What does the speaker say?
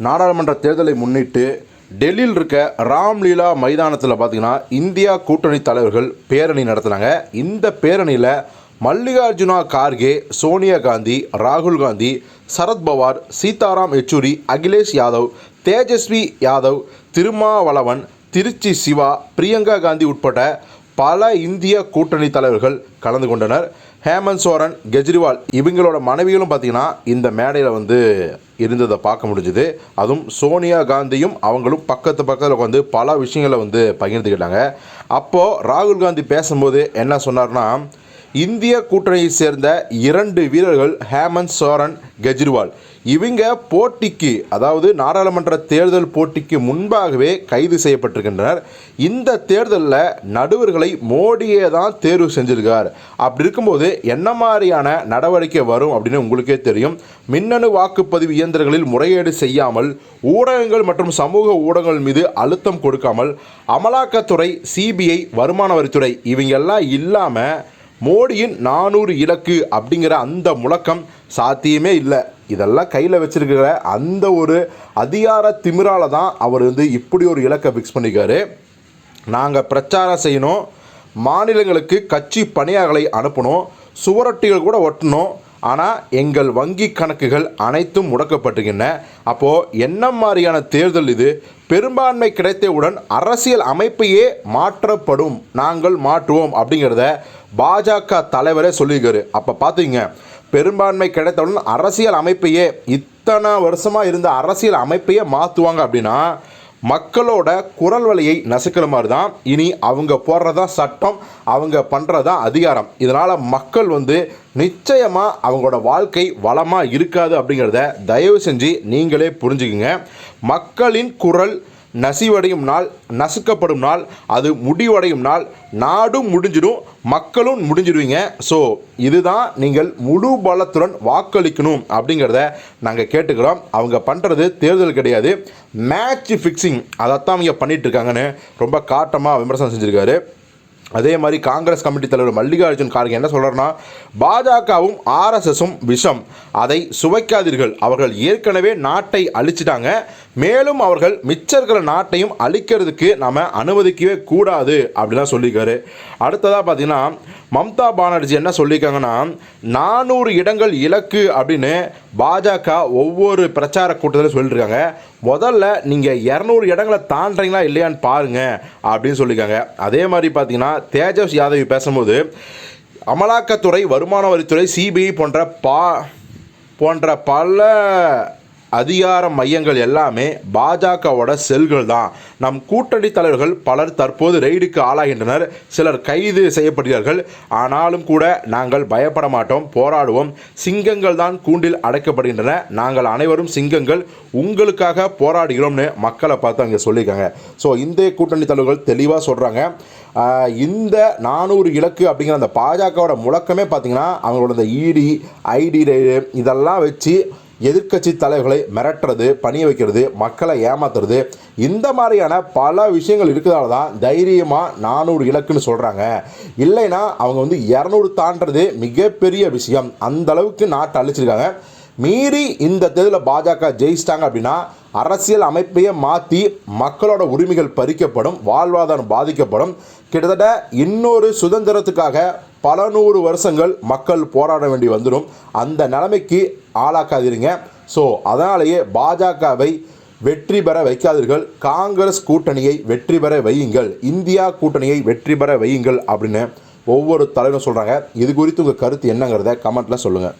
நாடாளுமன்ற தேர்தலை முன்னிட்டு டெல்லியில் இருக்க ராம்லீலா மைதானத்தில் பார்த்திங்கன்னா இந்தியா கூட்டணி தலைவர்கள் பேரணி நடத்துனாங்க. இந்த பேரணியில் மல்லிகார்ஜுனா கார்கே சோனியா காந்தி ராகுல் காந்தி சரத்பவார் சீதாராம் யெச்சூரி அகிலேஷ் யாதவ் தேஜஸ்வி யாதவ் திருமாவளவன் திருச்சி சிவா பிரியங்கா காந்தி உட்பட பல இந்திய கூட்டணி தலைவர்கள் கலந்து கொண்டனர். ஹேமந்த் சோரன் கெஜ்ரிவால் இவங்களோட மனைவிகளும் பார்த்தீங்கன்னா இந்த மேடையில் வந்து இருந்ததை பார்க்க முடிஞ்சுது. அதுவும் சோனியா காந்தியும் அவங்களும் பக்கத்து பக்கத்தில் உட்காந்து பல விஷயங்களை வந்து பகிர்ந்துக்கிட்டாங்க. அப்போது ராகுல் காந்தி பேசும்போது என்ன சொன்னார்னா இந்திய கூட்டணியை சேர்ந்த இரண்டு வீரர்கள் ஹேமந்த் சோரன் கெஜ்ரிவால். இவங்க போட்டிக்கு அதாவது நாடாளுமன்ற தேர்தல் போட்டிக்கு முன்பாகவே கைது செய்யப்பட்டிருக்கின்றனர். இந்த தேர்தலில் நடுவர்களை மோடியே தான் தேர்வு செஞ்சிருக்கார். அப்படி இருக்கும்போது என்ன மாதிரியான நடவடிக்கை வரும் அப்படின்னு உங்களுக்கே தெரியும். மின்னணு வாக்குப்பதிவு இயந்திரங்களில் முறையீடு செய்யாமல் ஊடகங்கள் மற்றும் சமூக ஊடகங்கள் மீது அழுத்தம் கொடுக்காமல் அமலாக்கத்துறை சிபிஐ வருமான வரித்துறை இவங்கெல்லாம் இல்லாமல் மோடியின் நானூறு இலக்கு அப்படிங்கிற அந்த முழக்கம் சாத்தியமே இல்லை. இதெல்லாம் கையில் வச்சிருக்கிற அந்த ஒரு அதிகார திமிரால தான் அவர் வந்து இப்படி ஒரு இலக்கை ஃபிக்ஸ் பண்ணிக்காரு. நாங்கள் பிரச்சாரம் செய்யணும். மாநிலங்களுக்கு கட்சி பணியாளர்களை அனுப்பணும். சுவரொட்டிகள் கூட ஒட்டணும். ஆனால் எங்கள் வங்கி கணக்குகள் அனைத்தும் முடக்கப்பட்டுகின்றன. அப்போது என்ன மாதிரியான தேர்தல் இது? பெரும்பான்மை கிடைத்தவுடன் அரசியல் அமைப்பையே மாற்றப்படும். நாங்கள் மாற்றுவோம் அப்படிங்கிறத பாஜக தலைவரே சொல்லியிருக்காரு. அப்போ பார்த்தீங்க பெரும்பான்மை கிடைத்தவுடன் அரசியல் அமைப்பையே இத்தனை வருஷமாக இருந்த அரசியல் அமைப்பையே மாற்றுவாங்க அப்படின்னா மக்களோட குரல் வலையை நசுக்கிற மாதிரி தான் இனி அவங்க போடுறதா சட்டம் அவங்க பண்ணுறதா அதிகாரம். இதனால் மக்கள் வந்து நிச்சயமாக அவங்களோட வாழ்க்கை வளமாக இருக்காது அப்படிங்கிறத தயவு செஞ்சு நீங்களே புரிஞ்சுக்குங்க. மக்களின் குரல் நசிவடையும் நாள் நசுக்கப்படும் நாள் அது முடிவடையும் நாள். நாடும் முடிஞ்சிடும் மக்களும் முடிஞ்சிடுவீங்க. ஸோ இதுதான் நீங்கள் முழு பலத்துடன் வாக்களிக்கணும் அப்படிங்கிறத நாங்கள் கேட்டுக்கிறோம். அவங்க பண்ணுறது தேர்தல் கிடையாது. மேட்ச் ஃபிக்ஸிங் அதைத்தான் அவங்க பண்ணிகிட்ருக்காங்கன்னு ரொம்ப காட்டமாக விமர்சனம் செஞ்சுருக்காரு. அதே மாதிரி காங்கிரஸ் கமிட்டி தலைவர் மல்லிகார்ஜுன் கார்கே என்ன சொல்கிறேன்னா பாஜகவும் ஆர்எஸ்எஸும் விஷம். அதை சுவைக்காதீர்கள். அவர்கள் ஏற்கனவே நாட்டை அழிச்சிட்டாங்க. மேலும் அவர்கள் மிச்சர்கள நாட்டையும் அழிக்கிறதுக்கு நம்ம அனுமதிக்கவே கூடாது அப்படிலாம் சொல்லியிருக்காரு. அடுத்ததாக பார்த்தீங்கன்னா மம்தா பானர்ஜி என்ன சொல்லியிருக்காங்கன்னா நானூறு இடங்கள் இலக்கு அப்படின்னு பாஜக ஒவ்வொரு பிரச்சார கூட்டத்தில் சொல்லியிருக்காங்க முதல்ல நீங்கள் இரநூறு இடங்களை தாண்டுறீங்களா இல்லையான்னு பாருங்க அப்படின்னு சொல்லியிருக்காங்க அதே மாதிரி பார்த்தீங்கன்னா தேஜஸ் யாதவ் பேசும்போது அமலாக்கத்துறை வருமான வரித்துறை சிபிஐ போன்ற பா போன்ற பல அதிகார மையங்கள் எல்லாமே பாஜகவோட செல்கள் தான் நம் கூட்டணி தலைவர்கள் பலர் தற்போது ரெய்டுக்கு ஆளாகின்றனர். சிலர் கைது செய்யப்படுகிறார்கள். ஆனாலும் கூட நாங்கள் பயப்பட மாட்டோம் போராடுவோம். சிங்கங்கள் தான் கூண்டில் அடைக்கப்படுகின்றன. நாங்கள் அனைவரும் சிங்கங்கள். உங்களுக்காக போராடுகிறோம்னு மக்களை பார்த்து அங்கே சொல்லியிருக்காங்க. ஸோ இந்திய கூட்டணி தலைவர்கள் தெளிவாக சொல்கிறாங்க இந்த நானூறு இலக்கு அப்படிங்கிற அந்த பாஜகவோட முழக்கமே பார்த்திங்கன்னா அவங்களோட இந்த இடி ஐடி இதெல்லாம் வச்சு எதிர்க்கட்சி தலைவர்களை மிரட்டுறது பணிய வைக்கிறது மக்களை ஏமாத்துறது இந்த மாதிரியான பல விஷயங்கள் இருக்கிறதால தான் தைரியமாக நானூறு இலக்குன்னு சொல்கிறாங்க இல்லைன்னா அவங்க வந்து இரநூறு தாண்டது மிகப்பெரிய விஷயம். அந்த அளவுக்கு நாட்டை அழிச்சிருக்காங்க. மீறி இந்த தேர்தலில் பாஜக ஜெயிச்சிட்டாங்க அப்படின்னா அரசியல் அமைப்பையே மாற்றி மக்களோட உரிமைகள் பறிக்கப்படும் வாழ்வாதாரம் பாதிக்கப்படும். கிட்டத்தட்ட இன்னொரு சுதந்திரத்துக்காக பல நூறு வருஷங்கள் மக்கள் போராட வேண்டி வந்துடும். அந்த நிலைமைக்கு ஆளாக்காதீருங்க ஸோ அதனாலேயே பாஜகவை வெற்றி பெற வைக்காதீர்கள். காங்கிரஸ் கூட்டணியை வெற்றி பெற வையுங்கள். இந்தியா கூட்டணியை வெற்றி பெற வையுங்கள் அப்படின்னு ஒவ்வொரு தலைவரும் சொல்கிறாங்க இது குறித்து உங்கள் கருத்து என்னங்கிறத கமெண்ட்டில் சொல்லுங்கள்